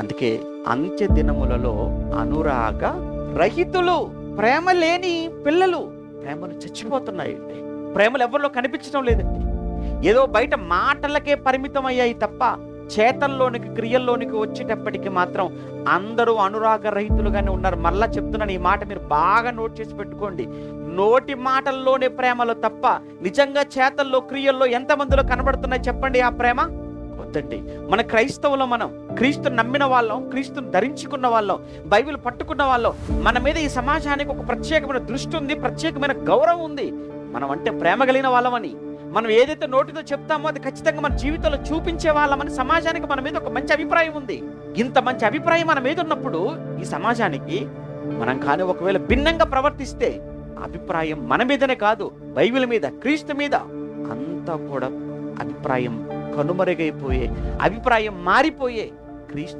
అందుకే అంత్య దినములలో అనురాగ రహితులు ప్రేమ లేని పిల్లలు ప్రేమలు చచ్చిపోతున్నాయండి. ప్రేమలు ఎవరిలో కనిపించడం లేదండి. ఏదో బయట మాటలకే పరిమితం అయ్యాయి తప్ప చేతల్లోనికి క్రియల్లోనికి వచ్చేటప్పటికి మాత్రం అందరూ అనురాగ రహితులుగానే ఉన్నారు. మళ్ళా చెప్తున్నాను ఈ మాట మీరు బాగా నోట్ చేసి పెట్టుకోండి. నోటి మాటల్లోనే ప్రేమలు తప్ప నిజంగా చేతల్లో క్రియల్లో ఎంతమందిలో కనబడుతున్నాయి చెప్పండి ఆ ప్రేమ? వద్దండి. మన క్రైస్తవులు మనం క్రీస్తు నమ్మిన వాళ్ళం క్రీస్తుని ధరించుకున్న వాళ్ళం బైబిల్ పట్టుకున్న వాళ్ళం మన మీద ఈ సమాజానికి ఒక ప్రత్యేకమైన దృష్టి ఉంది ప్రత్యేకమైన గౌరవం ఉంది. మనం అంటే ప్రేమ కలిగిన వాళ్ళమని మనం ఏదైతే నోటితో చెప్తామో అది ఖచ్చితంగా మన జీవితంలో చూపించే వాళ్ళమని సమాజానికి మన మీద ఒక మంచి అభిప్రాయం ఉంది. ఇంత మంచి అభిప్రాయం మన మీద ఉన్నప్పుడు ఈ సమాజానికి మనం కానీ ఒకవేళ భిన్నంగా ప్రవర్తిస్తే అభిప్రాయం మన మీదనే కాదు బైబిల్ మీద క్రీస్తు మీద అంతా కూడా అభిప్రాయం కనుమరుగైపోయే. అభిప్రాయం మారిపోయే. క్రీస్తు